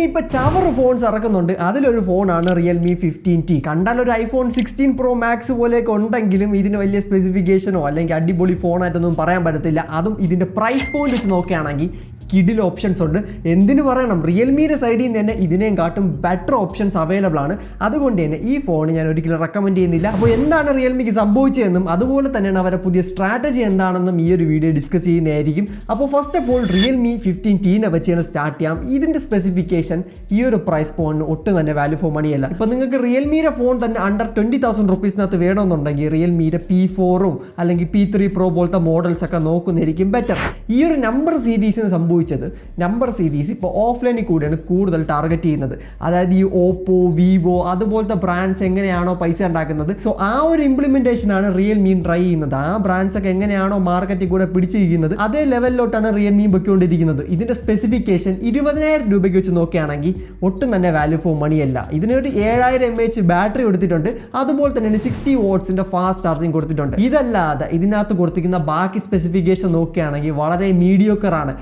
Realme ഇപ്പൊ ചവർ phones ഇറക്കുന്നുണ്ട്. അതിലൊരു ഫോണാണ് റിയൽമി ഫിഫ്റ്റീൻ ടി കണ്ടാൽ ഒരു ഐഫോൺ സിക്സ്റ്റീൻ പ്രോ മാക്സ് പോലെയൊക്കെ ഉണ്ടെങ്കിലും ഇതിന് വലിയ സ്പെസിഫിക്കേഷനോ അല്ലെങ്കിൽ അടിപൊളി ഫോണായിട്ടൊന്നും പറയാൻ പറ്റത്തില്ല. അതും ഇതിന്റെ പ്രൈസ് പോയിന്റ് വെച്ച് നോക്കുകയാണെങ്കിൽ കിഡിൽ ഓപ്ഷൻസ് ഉണ്ട്. എന്തിനു പറയണം? റിയൽമിയുടെ സൈഡിൽ നിന്ന് തന്നെ ഇതിനെയും കാട്ടും ബെറ്റർ ഓപ്ഷൻസ് അവൈലബിൾ ആണ്. അതുകൊണ്ട് തന്നെ ഈ ഫോൺ ഞാൻ ഒരിക്കലും റെക്കമെൻഡ് ചെയ്യുന്നില്ല. അപ്പോൾ എന്താണ് റിയൽമിക്ക് സംഭവിച്ചതെന്നും അതുപോലെ തന്നെയാണ് അവരുടെ പുതിയ സ്ട്രാറ്റജി എന്താണെന്നും ഈ ഒരു വീഡിയോ ഡിസ്കസ് ചെയ്യുന്നതായിരിക്കും. അപ്പോൾ first of all Realme fifteen ടീനെ വെച്ച് തന്നെ സ്റ്റാർട്ട് ചെയ്യാം. ഇതിന്റെ സ്പെസിഫിക്കേഷൻ ഈ ഒരു പ്രൈസ് പോയിന്റ് ഒട്ടും തന്നെ വാല്യൂ ഫോർ മണിയല്ല ഇപ്പോൾ നിങ്ങൾക്ക് റിയൽമിയുടെ ഫോൺ തന്നെ അണ്ടർ ട്വന്റി തൗസൻഡ് റുപ്പീസിനകത്ത് വേണമെന്നുണ്ടെങ്കിൽ റിയൽമിയുടെ പി ഫോറും അല്ലെങ്കിൽ പി ത്രീ പ്രോ പോലത്തെ മോഡൽസ് ഒക്കെ നോക്കുന്നതായിരിക്കും ബെറ്റർ ഈ ഒരു നമ്പർ സീരീസിന് സംഭവിച്ചത് നമ്പർ സീരീസ് ഇപ്പോൾ ഓഫ്ലൈനിൽ കൂടിയാണ് കൂടുതൽ ടാർഗറ്റ് ചെയ്യുന്നത്. അതായത് ഈ ഓപ്പോ വിവോ അതുപോലത്തെ ബ്രാൻഡ്സ് എങ്ങനെയാണോ പൈസ ഉണ്ടാക്കുന്നത്. സോ ആ ഒരു ഇംപ്ലിമെന്റേഷൻ ആണ് റിയൽമീൻ ട്രൈ ചെയ്യുന്നത്. ആ ബ്രാൻഡ്സ് ഒക്കെ എങ്ങനെയാണോ മാർക്കറ്റിൽ കൂടെ പിടിച്ചിരിക്കുന്നത് അതേ ലെവലിലോട്ടാണ് റിയൽമീൻ പൊയ്ക്കൊണ്ടിരിക്കുന്നത്. ഇതിന്റെ സ്പെസിഫിക്കേഷൻ ഇരുപതിനായിരം രൂപയ്ക്ക് വെച്ച് നോക്കുകയാണെങ്കിൽ ഒട്ടും തന്നെ വാല്യൂ ഫോർ മണിയല്ല ഇതിനൊരു ഏഴായിരം എം എച്ച് ബാറ്ററി കൊടുത്തിട്ടുണ്ട്. അതുപോലെ തന്നെ സിക്സ്റ്റി വോട്ട്സിന്റെ ഫാസ്റ്റ് ചാർജിങ് കൊടുത്തിട്ടുണ്ട്. ഇതല്ലാതെ ഇതിനകത്ത് കൊടുത്തിരിക്കുന്ന ബാക്കി സ്പെസിഫിക്കേഷൻ നോക്കുകയാണെങ്കിൽ വളരെ മീഡിയോക്കർ ആണ്.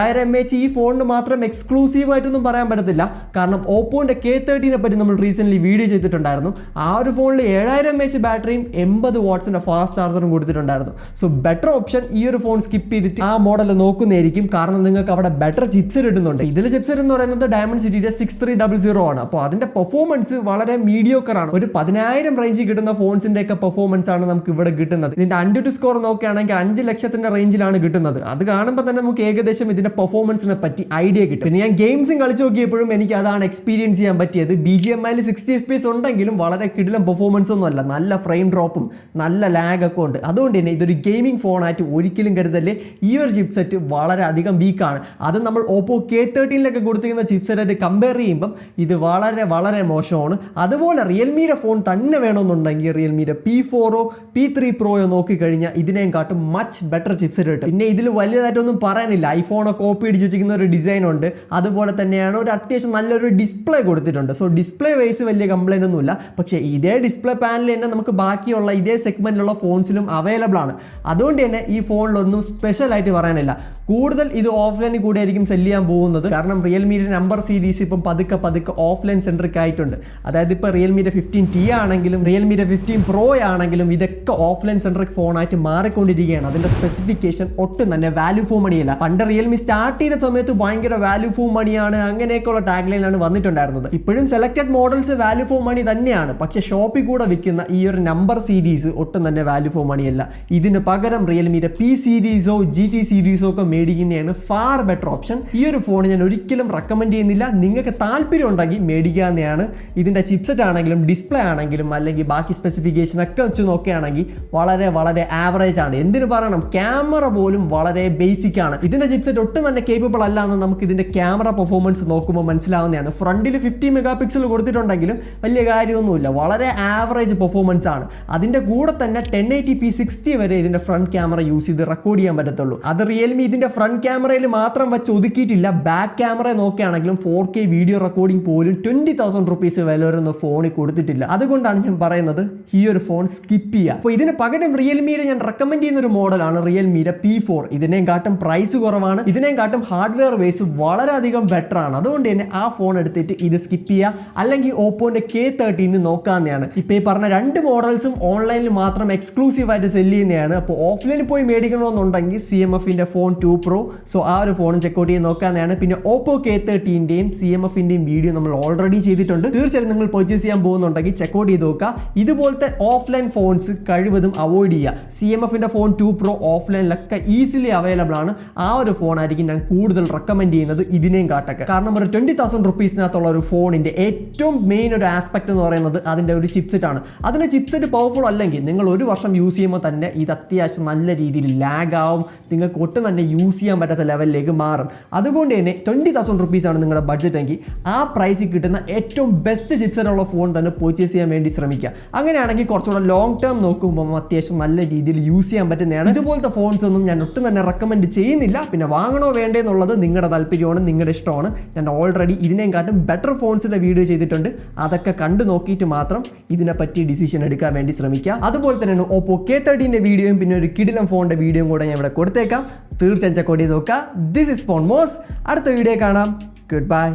ഏഴായിരം എം എച്ച് ഈ ഫോണിന് മാത്രം എക്സ്ക്ലൂസീവ് ആയിട്ടൊന്നും പറയാൻ പറ്റത്തില്ല. കാരണം ഓപ്പോന്റെ കെ തേർട്ടീനെ പറ്റി നമ്മൾ റീസെന്റ്ലി വീഡിയോ ചെയ്തിട്ടുണ്ടായിരുന്നു. ആ ഒരു ഫോണിൽ ഏഴായിരം എം എച്ച് ബാറ്ററിയും എൺപത് വാട്ട്സിന്റെ ഫാസ്റ്റ് ചാർജറും കൊടുത്തിട്ടുണ്ടായിരുന്നു. സോ ബെറ്റർ ഓപ്ഷൻ ഈ ഒരു ഫോൺ സ്കിപ്പ് ചെയ്തിട്ട് ആ മോഡൽ നോക്കുന്നതായിരിക്കും. കാരണം നിങ്ങൾക്ക് അവിടെ ബെറ്റർ ചിപ്സർ ഇടുന്നുണ്ട് ഇതിൽ ചിപ്സർ എന്ന് പറയുന്നത് ഡയമണ്ട് സിറ്റിയുടെ സിക്സ് ത്രീ ഡബിൾ സീറോ ആണ്. അപ്പോൾ അതിന്റെ പെർഫോമൻസ് വളരെ മീഡിയോക്കർ ആണ്. ഒരു പതിനായിരം റേഞ്ചിൽ കിട്ടുന്ന ഫോൺസിന്റെ ഒക്കെ പെർഫോമൻസ് ആണ് നമുക്ക് ഇവിടെ കിട്ടുന്നത്. ഇതിന്റെ അഞ്ചു ടു സ്കോർ നോക്കുകയാണെങ്കിൽ അഞ്ച് ലക്ഷത്തിന്റെ റേഞ്ചിലാണ് കിട്ടുന്നത്. അത് കാണുമ്പോൾ തന്നെ നമുക്ക് ഏകദേശം ഇതിന്റെ പെർഫോമൻസിനെ പറ്റി ഐഡിയ കിട്ടും. പിന്നെ ഞാൻ ഗെയിംസും കളിച്ച് നോക്കിയപ്പോഴും എനിക്ക് അതാണ് എക്സ്പീരിയൻസ് ചെയ്യാൻ പറ്റിയത്. ബി ജി എം ഐയിൽ സിക്സ്റ്റി എഫ് പി എസ് ഉണ്ടെങ്കിലും വളരെ കിടിലം പെർഫോമൻസ് ഒന്നും അല്ല. നല്ല ഫ്രെയിം ഡ്രോപ്പും നല്ല ലാഗ് ഒക്കെ ഉണ്ട്. അതുകൊണ്ട് തന്നെ ഇതൊരു ഗെയിമിംഗ് ഫോണായിട്ട് ഒരിക്കലും കരുതല്ലേ. ഈ ഒരു ചിപ്പ് സെറ്റ് വളരെ അധികം വീക്കാണ് അത് നമ്മൾ ഓപ്പോ കെ തേർട്ടീനിലൊക്കെ കൊടുത്തിരിക്കുന്ന ചിപ്പ് സെറ്റായിട്ട് കമ്പയർ ചെയ്യുമ്പം ഇത് വളരെ വളരെ മോശമാണ്. അതുപോലെ റിയൽമിയുടെ ഫോൺ തന്നെ വേണമെന്നുണ്ടെങ്കിൽ റിയൽമിയുടെ പി ഫോറോ പി ത്രീ പ്രോയോ നോക്കിക്കഴിഞ്ഞാൽ ഇതിനെയും കാട്ടും മച്ച് ബെറ്റർ ചിപ്സ് കിട്ടും. പിന്നെ ഇതിൽ വലിയതായിട്ടൊന്നും പറയാനില്ല. ഐഫോണോ കോപ്പി അടിച്ച് വെച്ചിരിക്കുന്ന ഒരു ഡിസൈൻ ഉണ്ട്. അതുപോലെ തന്നെയാണ് ഒരു അത്യാവശ്യം നല്ലൊരു ഡിസ്പ്ലേ കൊടുത്തിട്ടുണ്ട്. സോ ഡിസ്പ്ലേ വൈസ് വലിയ കംപ്ലൈന്റ് ഒന്നുമില്ല. പക്ഷേ ഇതേ ഡിസ്പ്ലേ പാനൽ തന്നെ നമുക്ക് ബാക്കിയുള്ള ഇതേ സെഗ്മെന്റിലുള്ള ഫോൺസിലും അവൈലബിൾ ആണ്. അതുകൊണ്ട് തന്നെ ഈ ഫോണിലൊന്നും സ്പെഷ്യലായിട്ട് പറയാനില്ല. കൂടുതൽ ഇത് ഓഫ്ലൈനിൽ കൂടെ ആയിരിക്കും ചെയ്യാൻ പോകുന്നത്. കാരണം റിയൽമിയുടെ നമ്പർ സീരീസ് ഇപ്പം പതുക്കെ പതുക്കെ ഓഫ്ലൈൻ സെൻട്രിക് ആയിട്ടുണ്ട്. അതായത് ഇപ്പോൾ റിയൽമിയുടെ ഫിഫ്റ്റീൻ ടി ആണെങ്കിലും റിയൽമിയുടെ ഫിഫ്റ്റീൻ പ്രോ ആണെങ്കിലും ഇതൊക്കെ ഓഫ്ലൈൻ സെൻട്രിക് ഫോണായിട്ട് മാറിക്കൊണ്ടിരിക്കുകയാണ്. അതിന്റെ സ്പെസിഫിക്കേഷൻ ഒട്ടും തന്നെ വാല്യൂ ഫോർ മണിയല്ല പണ്ട് റിയൽമി സ്റ്റാർട്ട് ചെയ്ത സമയത്ത് ഭയങ്കര വാല്യൂ ഫോർ മണിയാണ് അങ്ങനെയൊക്കെയുള്ള ടാഗ് ലൈനാണ് വന്നിട്ടുണ്ടായിരുന്നത്. ഇപ്പോഴും selected models value for money തന്നെയാണ്. പക്ഷേ ഷോപ്പിൽ കൂടെ വിൽക്കുന്ന ഈ ഒരു നമ്പർ സീരീസ് ഒട്ടും തന്നെ വാല്യൂ ഫോർ മണിയല്ല ഇതിന് പകരം റിയൽമിയുടെ പി സീരീസോ ജി ടി സീരീസോ ഒക്കെ മേടിക്കുന്നതാണ് ഫാർ ബെറ്റർ ഓപ്ഷൻ ഈ ഒരു ഫോൺ ഞാൻ ഒരിക്കലും റെക്കമെൻഡ് ചെയ്യുന്നില്ല. നിങ്ങൾക്ക് താല്പര്യം ഉണ്ടെങ്കിൽ മേടിക്കാവുന്നതാണ്. ഇതിന്റെ ചിപ്സെറ്റ് ആണെങ്കിലും ഡിസ്പ്ലേ ആണെങ്കിലും അല്ലെങ്കിൽ ബാക്കി സ്പെസിഫിക്കേഷൻ ഒക്കെ വെച്ച് നോക്കുകയാണെങ്കിൽ വളരെ വളരെ ആവറേജ് ആണ്. എന്തിനു പറയണം? ക്യാമറ പോലും വളരെ ബേസിക് ആണ്. ഇതിന്റെ ചിപ്സെറ്റ് ഒട്ടും തന്നെ കേപ്പബിൾ അല്ല എന്ന് നമുക്ക് ഇതിന്റെ ക്യാമറ പെർഫോമൻസ് നോക്കുമ്പോൾ മനസ്സിലാവുന്നതാണ്. ഫ്രണ്ടിൽ ഫിഫ്റ്റി മെഗാ പിക്സൽ കൊടുത്തിട്ടുണ്ടെങ്കിലും വലിയ കാര്യമൊന്നുമില്ല. വളരെ ആവറേജ് പെർഫോമൻസ് ആണ്. അതിന്റെ കൂടെ തന്നെ ടെൻ എയ്റ്റി പി സിക്സ്റ്റി വരെ ഇതിന്റെ ഫ്രണ്ട് ക്യാമറ യൂസ് ചെയ്ത് റെക്കോർഡ് ചെയ്യാൻ പറ്റത്തുള്ളൂ. അത് റിയൽമി ഇതിന്റെ ഫ്രണ്ട് ക്യാമറയിൽ മാത്രം വെച്ച് ഒതുക്കിയിട്ടില്ല. ബാക്ക് ക്യാമറ നോക്കുകയാണെങ്കിലും ഫോർ കെ വീഡിയോ റെക്കോർഡിംഗ് പോലും ട്വന്റി തൗസൻഡ് റുപ്പീസ് വില വരുന്ന ഫോണിൽ കൊടുത്തിട്ടില്ല. അതുകൊണ്ടാണ് ഞാൻ പറയുന്നത് ഈ ഒരു ഫോൺ സ്കിപ്പ് ചെയ്യുക. അപ്പോൾ ഇതിന് പകരം റിയൽമിയിൽ ഞാൻ റെക്കമെൻഡ് ചെയ്യുന്ന ഒരു മോഡലാണ് റിയൽമിയുടെ പി ഫോർ ഇതിനേം കാട്ടും പ്രൈസ് കുറവാണ്. ഇതിനേം കാട്ടും ഹാർഡ്വെയർ വേസ് വളരെയധികം ബെറ്റർ ആണ്. അതുകൊണ്ട് തന്നെ ആ ഫോൺ എടുത്തിട്ട് ഇത് സ്കിപ്പ് ചെയ്യുക. അല്ലെങ്കിൽ ഓപ്പോന്റെ കെ തേർട്ടീന് നോക്കാവുന്നതാണ്. ഇപ്പോൾ ഈ പറഞ്ഞ രണ്ട് മോഡൽസും ഓൺലൈനിൽ മാത്രം എക്സ്ക്ലൂസീവ് ആയിട്ട് സെൽ ചെയ്യുന്നതാണ്. അപ്പോൾ ഓഫ്ലൈനിൽ പോയി മേടിക്കണമെന്നുണ്ടെങ്കിൽ സി എം എഫിന്റെ ഫോൺ ടു പ്രോ സോ ആ ഒരു ഫോണും ചെക്കൗട്ട് ചെയ്ത് നോക്കാനാണ്. പിന്നെ ഓപ്പോ കെ തേർട്ടീന്റെയും സി എം എഫിന്റെയും വീഡിയോ നമ്മൾ ഓൾറെഡി ചെയ്തിട്ടുണ്ട്. തീർച്ചയായിട്ടും നിങ്ങൾ പർച്ചേസ് ചെയ്യാൻ പോകുന്നുണ്ടെങ്കിൽ ചെക്കൗട്ട് ചെയ്ത് നോക്കുക. ഇതുപോലത്തെ ഓഫ്ലൈൻ ഫോൺസ് കഴിവതും അവോയ്ഡ് ചെയ്യുക. സി എം എഫിന്റെ ഫോൺ ടു പ്രോ ഓഫ്ലൈനിലൊക്കെ ഈസിലി അവൈലബിൾ ആണ്. ആ ഒരു ഫോണായിരിക്കും ഞാൻ കൂടുതൽ റെക്കമെൻഡ് ചെയ്യുന്നത് ഇതിനെയും കാട്ടൊക്കെ. കാരണം ഒരു ട്വന്റി തൗസൻഡ് റുപ്പീസിനകത്തുള്ള ഒരു ഫോണിന്റെ ഏറ്റവും മെയിൻ ഒരു ആസ്പെക്ട് എന്ന് പറയുന്നത് അതിന്റെ ഒരു ചിപ്സെറ്റ് ആണ്. അതിന്റെ ചിപ്സെറ്റ് പവർഫുൾ അല്ലെങ്കിൽ നിങ്ങൾ ഒരു വർഷം യൂസ് ചെയ്യുമ്പോൾ തന്നെ ഇത് അത്യാവശ്യം നല്ല രീതിയിൽ ലാഗ് ആവും. നിങ്ങൾക്ക് ഒട്ടും തന്നെ യൂസ് ചെയ്യാൻ പറ്റാത്ത ലെവലിലേക്ക് മാറും. അതുകൊണ്ട് തന്നെ ട്വന്റി തൗസൻഡ് റുപ്പീസാണ് നിങ്ങളുടെ ബഡ്ജറ്റ് എങ്കിൽ ആ പ്രൈസിൽ കിട്ടുന്ന ഏറ്റവും ബെസ്റ്റ് ചിപ്സിനുള്ള ഫോൺ തന്നെ പർച്ചേസ് ചെയ്യാൻ വേണ്ടി ശ്രമിക്കുക. അങ്ങനെയാണെങ്കിൽ കുറച്ചുകൂടെ ലോങ് ടേം നോക്കുമ്പോൾ അത്യാവശ്യം നല്ല രീതിയിൽ യൂസ് ചെയ്യാൻ പറ്റുന്നതാണ് ഇതുപോലത്തെ ഫോൺസ് ഒന്നും ഞാൻ ഒട്ടും തന്നെ റെക്കമെൻഡ് ചെയ്യുന്നില്ല. പിന്നെ വാങ്ങണോ വേണ്ടേ എന്നുള്ളത് നിങ്ങളുടെ താല്പര്യമാണ് നിങ്ങളുടെ ഇഷ്ടമാണ്. ഞാൻ ഓൾറെഡി ഇതിനെക്കാട്ടും ബെറ്റർ ഫോൺസിന്റെ വീഡിയോ ചെയ്തിട്ടുണ്ട്. അതൊക്കെ കണ്ടു നോക്കിയിട്ട് മാത്രം ഇതിനെപ്പറ്റി ഡിസിഷൻ എടുക്കാൻ വേണ്ടി ശ്രമിക്കുക. അതുപോലെ തന്നെയാണ് ഓപ്പോ കെ തേർട്ടീന്റെ വീഡിയോയും പിന്നെ ഒരു കിടിലം ഫോണിന്റെ വീഡിയോയും കൂടെ ഞാൻ ഇവിടെ കൊടുത്തേക്കാം. തീർച്ചയായും ചെക്കോട്ട് ചെയ്ത് നോക്കുക. ദിസ് ഇസ് ഫോൺ മോസ് അടുത്ത വീഡിയോ കാണാം. Good bye